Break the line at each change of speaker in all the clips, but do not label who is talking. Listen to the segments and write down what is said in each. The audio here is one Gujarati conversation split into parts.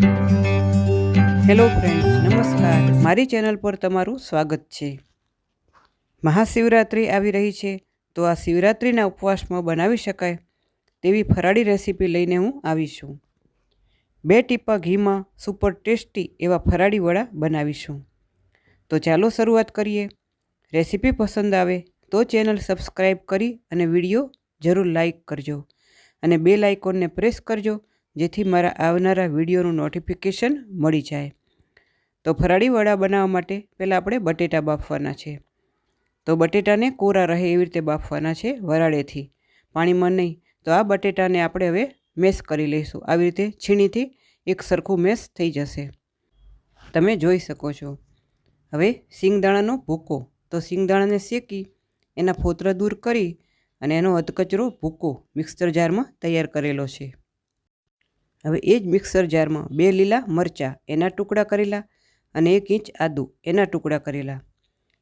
હેલો ફ્રેન્ડ્સ નમસ્કાર. મારી ચેનલ પર તમારું સ્વાગત છે. મહાશિવરાત્રિ આવી રહી છે, તો આ શિવરાત્રિના ઉપવાસમાં બનાવી શકાય તેવી ફરાળી રેસીપી લઈને હું આવીશું બે ટીપા ઘીમાં સુપર ટેસ્ટી એવા ફરાળી વડા બનાવીશું. તો ચાલો શરૂઆત કરીએ. રેસીપી પસંદ આવે તો ચેનલ સબસ્ક્રાઈબ કરી અને વીડિયો જરૂર લાઇક કરજો અને બે લાઇકોનને પ્રેસ કરજો જેથી મારા આવનારા વિડીયોનું નોટિફિકેશન મળી જાય. તો ફરાળી વડા બનાવવા માટે પહેલાં આપણે બટેટા બાફવાના છે. તો બટેટાને કોરા રહે એવી રીતે બાફવાના છે વરાળેથી. પાણીમાં નહીં, તો આ બટેટાને આપણે હવે મેશ કરી લઈશું. આવી રીતે છીણીથી એક સરખું મેશ થઈ જશે. તમે જોઈ શકો છો. હવે સિંગદાણાનો ભૂકો. તો સિંગદાણાને શેકી, એના ફોતરા દૂર કરી અને એનો અધકચરો ભૂકો મિક્સર જારમાં તૈયાર કરેલો છે. હવે એ જ મિક્સર જારમાં બે લીલા મરચાં, એના ટુકડા કરેલા અને એક ઇંચ આદું, એના ટુકડા કરેલા.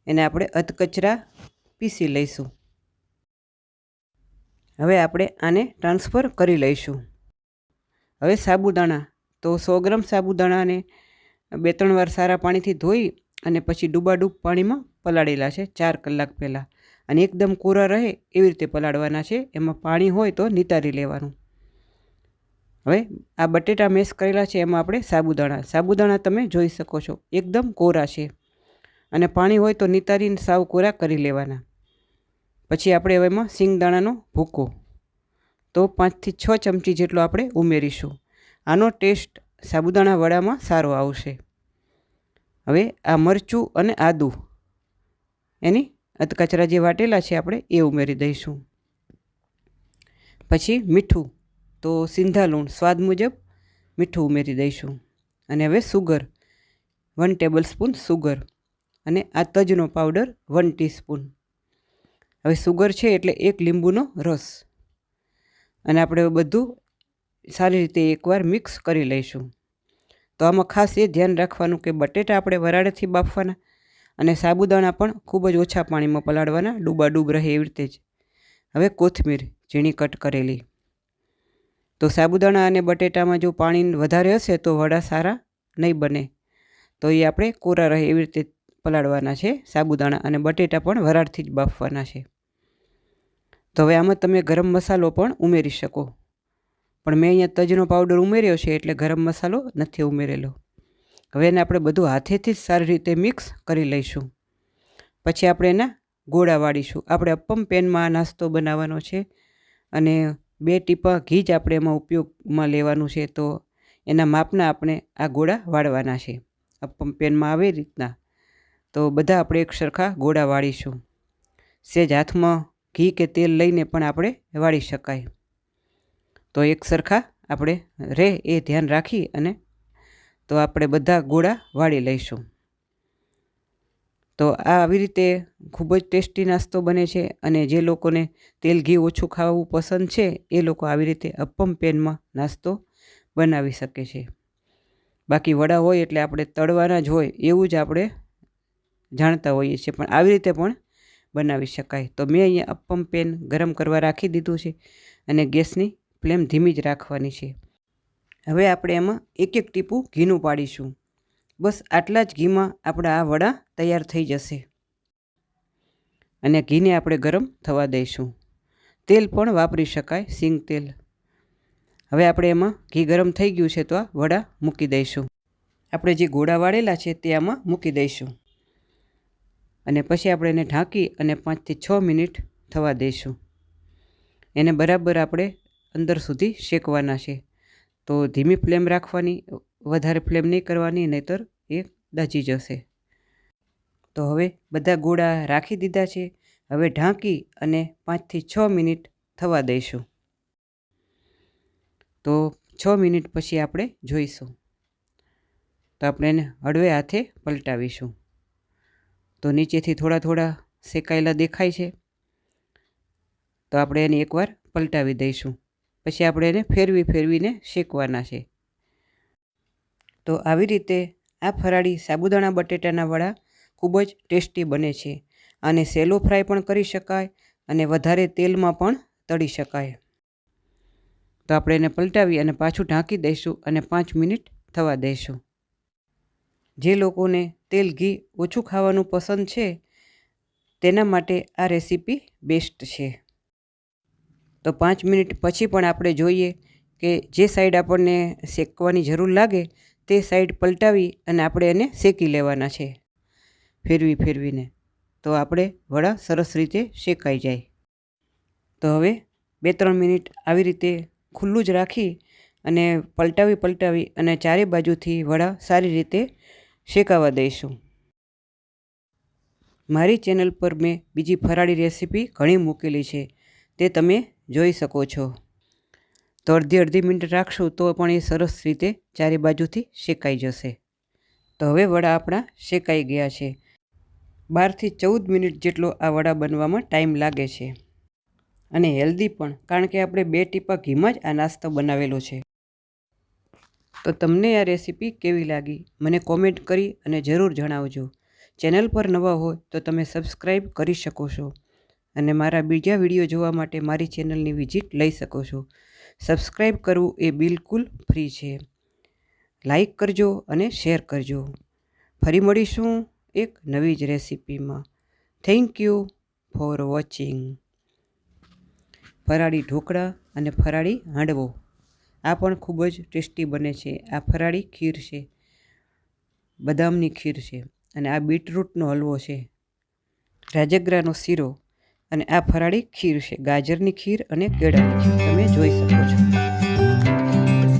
એને આપણે અધકચરા પીસી લઈશું. હવે આપણે આને ટ્રાન્સફર કરી લઈશું. હવે સાબુદાણા, તો સો ગ્રામ સાબુદાણાને બે ત્રણ વાર સારા પાણીથી ધોઈ અને પછી ડૂબાડૂબ પાણીમાં પલાળેલા છે ચાર કલાક પહેલાં. અને એકદમ કોરા રહે એવી રીતે પલાળવાના છે, એમાં પાણી હોય તો નિતારી લેવાનું. હવે આ બટેટા મેશ કરેલા છે, એમાં આપણે સાબુદાણા. સાબુદાણા તમે જોઈ શકો છો, એકદમ કોરા છે. અને પાણી હોય તો નિતારીને સાવ કોરા કરી લેવાના. પછી આપણે હવે એમાં સિંગદાણાનો ભૂકો. તો પાંચથી છ ચમચી જેટલો આપણે ઉમેરીશું. આનો ટેસ્ટ સાબુદાણા વડામાં સારો આવશે. હવે આ મરચું અને આદું, એની અધકચરા જે વાટેલા છે, આપણે એ ઉમેરી દઈશું. પછી મીઠું. તો સિંધા લૂણ સ્વાદ મુજબ મીઠું ઉમેરી દઈશું. અને હવે sugar one tablespoon sugar અને આ તજનો પાવડર વન ટીસ્પૂન હવે સુગર છે એટલે એક લીંબુનો રસ. અને આપણે બધું સારી રીતે એકવાર મિક્સ કરી લઈશું. તો આમાં ખાસ એ ધ્યાન રાખવાનું કે બટેટા આપણે વરાળેથી બાફવાના અને સાબુદાણા પણ ખૂબ જ ઓછા પાણીમાં પલાળવાના, ડૂબાડૂબ રહે એવી રીતે જ. હવે કોથમીર, ઝીણી કટ કરેલી. તો સાબુદાણા અને બટેટામાં જો પાણી વધારે હશે તો વડા સારા નહીં બને. તો એ આપણે કોરા રહે એવી રીતે પલાળવાના છે. સાબુદાણા અને બટેટા પણ વરાળથી જ બાફવાના છે. તો હવે આમાં તમે ગરમ મસાલો પણ ઉમેરી શકો. પણ મેં અહીંયા તજનો પાવડર ઉમેર્યો છે એટલે ગરમ મસાલો નથી ઉમેરેલો. હવે એને આપણે બધું હાથેથી જ સારી રીતે મિક્સ કરી લઈશું. પછી આપણે એના ગોળા વાળીશું. આપણે અપમ પેનમાં નાસ્તો બનાવવાનો છે. અને બે ટીપા ઘી જ આપણે એમાં ઉપયોગમાં લેવાનું છે તો એના માપના આપણે આ ગોળા વાળવાના છે. પેનમાં આવી રીતના. તો બધા આપણે એક સરખા ગોળા વાળીશું. સેજ હાથમાં ઘી કે તેલ લઈને પણ આપણે વાળી શકાય. તો એક સરખા આપણે રહે એ ધ્યાન રાખી અને તો આપણે બધા ગોળા વાળી લઈશું. તો આ આવી રીતે ખૂબ જ ટેસ્ટી નાસ્તો બને છે અને જે લોકોને તેલ ઘી ઓછું ખાવું પસંદ છે, એ લોકો આવી રીતે અપમ પેનમાં નાસ્તો બનાવી શકે છે. બાકી વડા હોય એટલે આપણે તળવાના જ હોય એવું જ આપણે જાણતા હોઈએ છીએ, પણ આવી રીતે પણ બનાવી શકાય. તો મેં અહીંયા અપમ પેન ગરમ કરવા રાખી દીધું છે અને ગેસની ફ્લેમ ધીમી જ રાખવાની છે. હવે આપણે એમાં એક એક ટીપું ઘીનું પાડીશું. બસ આટલા જ ઘીમાં આપણા આ વડા તૈયાર થઈ જશે. અને ઘીને આપણે ગરમ થવા દઈશું. તેલ પણ વાપરી શકાય, સિંગ તેલ. હવે આપણે એમાં ઘી ગરમ થઈ ગયું છે તો આ વડા મૂકી દઈશું. આપણે જે ગોળા વાળેલા છે તે આમાં મૂકી દઈશું. અને પછી આપણે એને ઢાંકી અને પાંચથી છ મિનિટ થવા દઈશું. એને બરાબર આપણે અંદર સુધી શેકવાના છે. તો ધીમી ફ્લેમ રાખવાની, વધારે ફ્લેમ નહીં કરવાની, નહીતર એ દાજી જશે. તો હવે બધા ગોળા રાખી દીધા છે. હવે ઢાંકી અને પાંચથી છ મિનિટ થવા દઈશું. તો છ મિનિટ પછી આપણે જોઈશું. તો આપણે એને હળવે હાથે પલટાવીશું. તો નીચેથી થોડા થોડા શેકાયેલા દેખાય છે. તો આપણે એને એકવાર પલટાવી દઈશું. પછી આપણે એને ફેરવી ફેરવીને શેકવાના છે. તો આવી રીતે આ ફરાળી સાબુદાણા બટેટાના વડા ખૂબ જ ટેસ્ટી બને છે અને સેલો ફ્રાય પણ કરી શકાય અને વધારે તેલમાં પણ તળી શકાય. તો આપણે એને પલટાવી અને પાછું ઢાંકી દઈશું અને પાંચ મિનિટ થવા દઈશું. જે લોકોને તેલ ઘી ઓછું ખાવાનું પસંદ છે, તેના માટે આ રેસીપી બેસ્ટ છે. તો પાંચ મિનિટ પછી પણ આપણે જોઈએ કે જે સાઈડ આપણને શેકવાની જરૂર લાગે તે સાઈડ પલટાવી અને આપણે એને શેકી લેવાના છે. ફેરવી ફેરવીને. તો આપણે વડા સરસ રીતે શેકાઈ જાય. તો હવે બે ત્રણ મિનિટ આવી રીતે ખુલ્લું જ રાખી અને પલટાવી પલટાવી અને ચારે બાજુથી વડા સારી રીતે શેકાવા દઈશું. મારી ચેનલ પર મેં બીજી ફરાળી રેસીપી ઘણી મૂકેલી છે. તે તમે જોઈ શકો છો. તો અડધી અડધી મિનિટ રાખશું તો પણ એ સરસ રીતે ચારે બાજુથી શેકાઈ જશે. તો હવે વડા આપણા શેકાઈ ગયા છે. બારથી ચૌદ મિનિટ જેટલો આ વડા બનવામાં ટાઈમ લાગે છે. અને હેલ્ધી પણ, કારણ કે આપણે બે ટીપા ઘીમાં જ આ નાસ્તો બનાવેલો છે. તો તમને આ રેસીપી કેવી લાગી? મને કોમેન્ટ કરી અને જરૂર જણાવજો. ચેનલ પર નવા હોય તો તમે સબસ્ક્રાઈબ કરી શકો છો. અને મારા બીજા વીડિયો જોવા માટે મારી ચેનલની વિઝિટ લઈ શકો છો. સબસ્ક્રાઈબ કરવું એ બિલકુલ ફ્રી છે. લાઈક કરજો અને શેર કરજો. ફરી મળીશું એક નવી જ રેસીપીમાં. Thank you for watching. ફરાળી ઢોકળા અને ફરાળી હાંડવો. આ પણ ખૂબ જ ટેસ્ટી બને છે. આ ફરાળી ખીર છે. બદામની ખીર છે. અને આ બીટરૂટનો હલવો છે. રાજગરાનો શીરો. અને આ ફરાળી ખીર છે. ગાજરની ખીર અને કેળાની ખીર તમે જોઈ શકો છો.